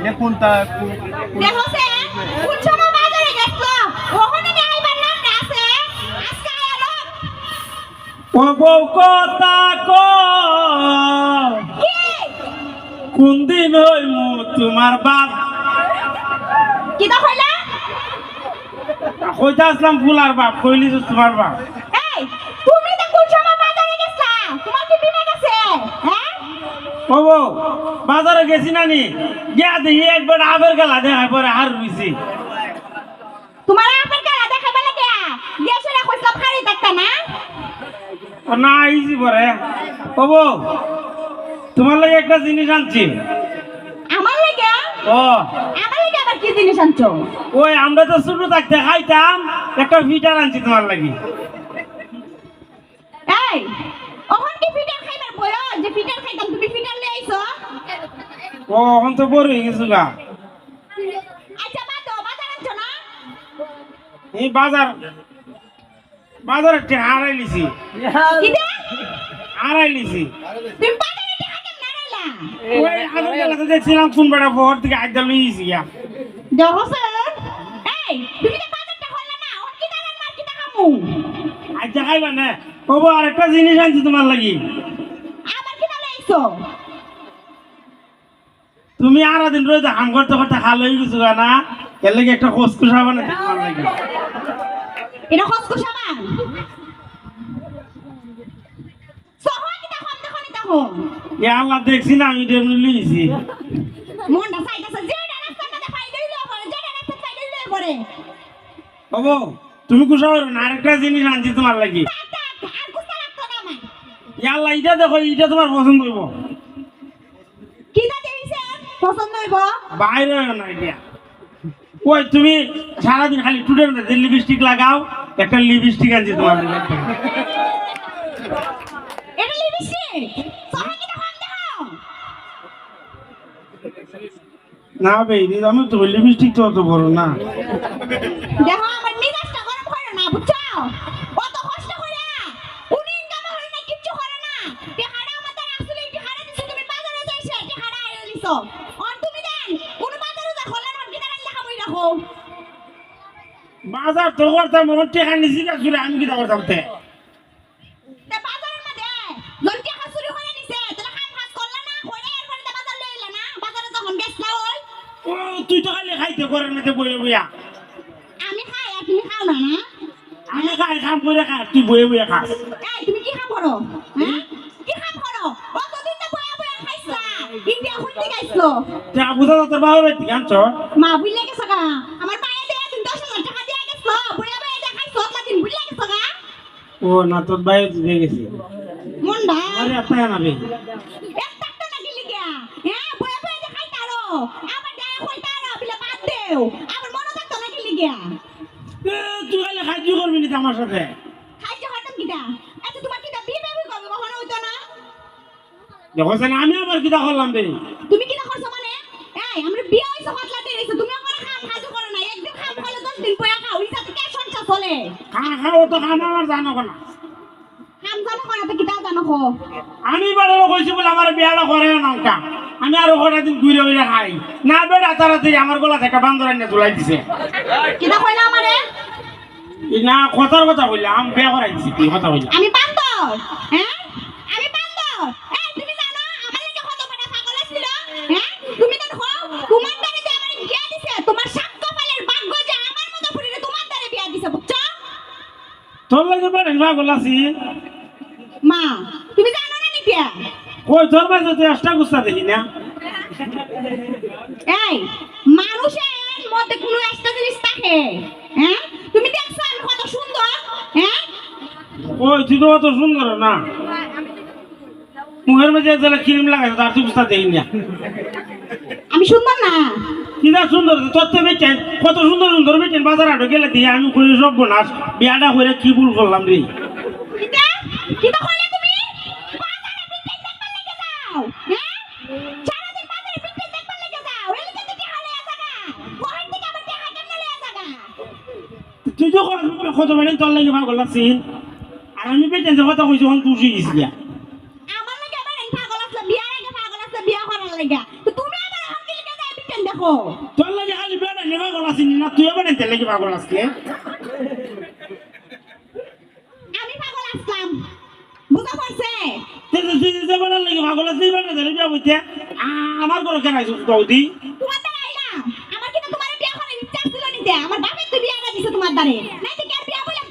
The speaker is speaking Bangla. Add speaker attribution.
Speaker 1: দেখুন তা কো-
Speaker 2: দেখো সে কোন বাজারে গেছো ওখানে নিয়ে আইবার নাম না আছে আজকে আলো
Speaker 3: ও বউ কথা ক? কোন দিন হইমু তোমার বাপ?
Speaker 2: কি তো কইলা?
Speaker 3: কইতে আসলাম ফুলার বাপ কইলি তো তোমার বাপ
Speaker 2: এই তুমি তো কোন সময় বাজারে গেছলা তোমার কি বিবেক আছে হ্যাঁ
Speaker 3: ও বাজারে গেছি নানি গিয়া দেখি একবার আবের গেলা দেখা পরে হার রুইছি
Speaker 2: তোমার আপের কারা দেখাবে লাগে? গেছে না কইছলা ফাড়ি দেখতা না?
Speaker 3: না আইছি পরে। ও তোমার লাগে একটা জিনিস আনছি।
Speaker 2: আমার লাগে?
Speaker 3: ও।
Speaker 2: আমার লাগে আবার কি জিনিস আনছো?
Speaker 3: ওই আমরা তো ছোট থাকতে খাইতাম একটা ফিটার আনছি তোমার লাগি।
Speaker 2: এই ওখান কি ফিটার খাইবার বয়স যে ফিটার খাইতাম তুমি ফিটার লই আইছো?
Speaker 3: ও এখন তো বড় হয়ে গেছো গা।
Speaker 2: আচ্ছা বাতো বাজার আনছো না?
Speaker 3: এই বাজার বাজারে হারাই লিছি হারাই লিছি
Speaker 2: তুমি বাজারে টাকা কেমন নাড়াইলা
Speaker 3: ওই আগের বেলাতে দেখছিলাম কোন থেকে আড্ডা লইছি গিয়া
Speaker 2: দেখো স্যার এই তুমি তো বাজারটা করলে না ওর কি দাঁড়ান মার কি টাকা মু
Speaker 3: আড্ডা খাইবা না? কবো আর একটা জিনিস আনছি তোমার লাগি।
Speaker 2: আবার কি
Speaker 3: তুমি আর দিন রোজ হাম করতে করতে হাল হয়ে গেছো গা না? এর লাগে একটা তোমার লাগি।
Speaker 2: এটা খসকো সাবান সহজ কি দেখো আমি দেখো নি দেখো।
Speaker 3: এ আল্লাহ দেখছি না আমি ডেমনি লইছি
Speaker 2: মনটা চাইতেছে যে রাস্তা না পাই দিলে পরে যে রাস্তা পাই দিলে পরে
Speaker 3: কবো তুমি কুসা না আরেকটা জিনিস আনছি তোমার লাগি। এ এটা দেখো এটা তোমার পছন্দ হইব।
Speaker 2: কি দা পছন্দ হইব?
Speaker 3: বাইরে না এটা ওই তুমি সারাদিন খালি লিপস্টিক লাগাও একটা লিপস্টিক আনছি তোমার
Speaker 2: এটা কি
Speaker 3: না আমি তো লিপস্টিক তো অত বড় না।
Speaker 2: দেখো আমার মিজাজটা গরম করে না বুঝছ অত কষ্ট করে উনি ইনকাম করে না কিচ্ছু করে না টেহারা আমাদের আসলে টেহারা দিছে তুমি বাজারে যাইছে টেহারা আইরে লিছো অন তুমি দেন কোন বাজারে যা খোলা না কিনা লেখা বই রাখো
Speaker 3: বাজার তো করতাম মনে টেকা নিছি আসলে আমি কি করতাম তে?
Speaker 2: চুরি না?
Speaker 3: তুই তো খালি খাইতে করার মধ্যে বইয়ে বইয়া
Speaker 2: আমি খাই আর তুমি খাও না না?
Speaker 3: আমি খাই খাম করে খা তুই বইয়ে বইয়ে খাস।
Speaker 2: তুমি কি করো হ্যাঁ কি কাম করো অতদিন তো বয়া বয়া খাইছলা গাইছো
Speaker 3: তা বুঝা তো তোর বাবা বেটি আনছ
Speaker 2: মা বুঝলে গেছো গা? আমার পায়ে দিয়ে হাজার টাকা দিয়ে গেছো। দিয়ে খাইছো দিন বুঝলে গেছো গা?
Speaker 3: ও না তোর বাইরে দিয়ে গেছি।
Speaker 2: মন্ডা?
Speaker 3: আরে না বে
Speaker 2: না গেলি হ্যাঁ বয়া দিয়ে খাইতারো আবার দেয়া কইতারো বিলে বাদ দেও। আবার মনে থাকতো গিয়া
Speaker 3: তুই খালি খাদ্য করবি না আমার সাথে?
Speaker 2: খাইতে হঠাৎ কিটা? এত তোমার কিটা বিয়ে বেবি করবে কখনো হইতো না?
Speaker 3: দেখো আমি আবার কিটা করলাম বে
Speaker 2: তুমি কিটা করছ মানে এই আমরা বিয়ে হইছো কতলা দিয়ে রইছো তুমি এখন খাম খাজু করো না একদিন খাম খালে দশ দিন পয়া খাও ইসাতে কে সংসার চলে।
Speaker 3: খা খাও তো আমার জানো না।
Speaker 2: খাম জানো করা তো জানো খো
Speaker 3: আমি বারে কইছি বলে আমার বিয়াটা করে না ওটা আমি আরও কটা দিন ঘুরে ঘুরে খাই। না বেড়া তাড়াতাড়ি আমার গলা থেকে বান্দর এনে ঝুলাই দিছে।
Speaker 2: কিটা কইলা আমারে?
Speaker 3: না কথার কথা আমি বিয়া করাইছি তুই কথা বললাম
Speaker 2: আমি বান্দর হ্যাঁ আমি বান্দর এই তুমি জানো আমার লাগে কত বড় পাগল ছিল হ্যাঁ তুমি তো দেখো তোমার দ্বারে যে আমার বিয়া দিছে তোমার সাত কপালের ভাগ্য যে আমার মতো ফুরিরে তোমার দ্বারে বিয়া দিছে বুঝছ
Speaker 3: তোর লাগে বেড়ে পাগল আছি।
Speaker 2: মা তুমি জানো না নিতিয়া
Speaker 3: কই তোর মাঝে তুই গুস্তা দেখি না।
Speaker 2: এই মানুষের মধ্যে কোনো একটা জিনিস থাকে হ্যাঁ? তুমি দেখছ আমি কত সুন্দর হ্যাঁ?
Speaker 3: তুই তো অত সুন্দর না। মুখের মধ্যে যারা ক্রিম লাগাইছে তার তুই গুস্তা দেখি না।
Speaker 2: আমি সুন্দর না।
Speaker 3: কিনা সুন্দর তোর তো বেচেন কত সুন্দর সুন্দর বেচেন বাজার আটো গেলে দিয়ে আমি করি সব নাচ বিয়াটা করে কি ভুল করলাম রে?
Speaker 2: হ্যাঁ?
Speaker 3: তুই তো কত মানে তোর লাগে পাগল লাগছি আর আমি বেচেন যে কথা কইছি হন তুই গেছি
Speaker 2: থাকব
Speaker 3: তোর লাগে খালি বেড়া নেবা গলাসিনি না তুই বেড়ে তেলে কি পাগল আসলে
Speaker 2: আমি
Speaker 3: তুই যে বেড়া লাগে পাগল আসলি বেড়া ধরে বিয়া আমার ঘরে কেন আইছো
Speaker 2: তোমার আমার কিন্তু তোমার বিয়া করার ইচ্ছা নিতে। আমার বাপের তো বিয়া দিছে তোমার দ্বারে। নাই তো কে বিয়া বললাম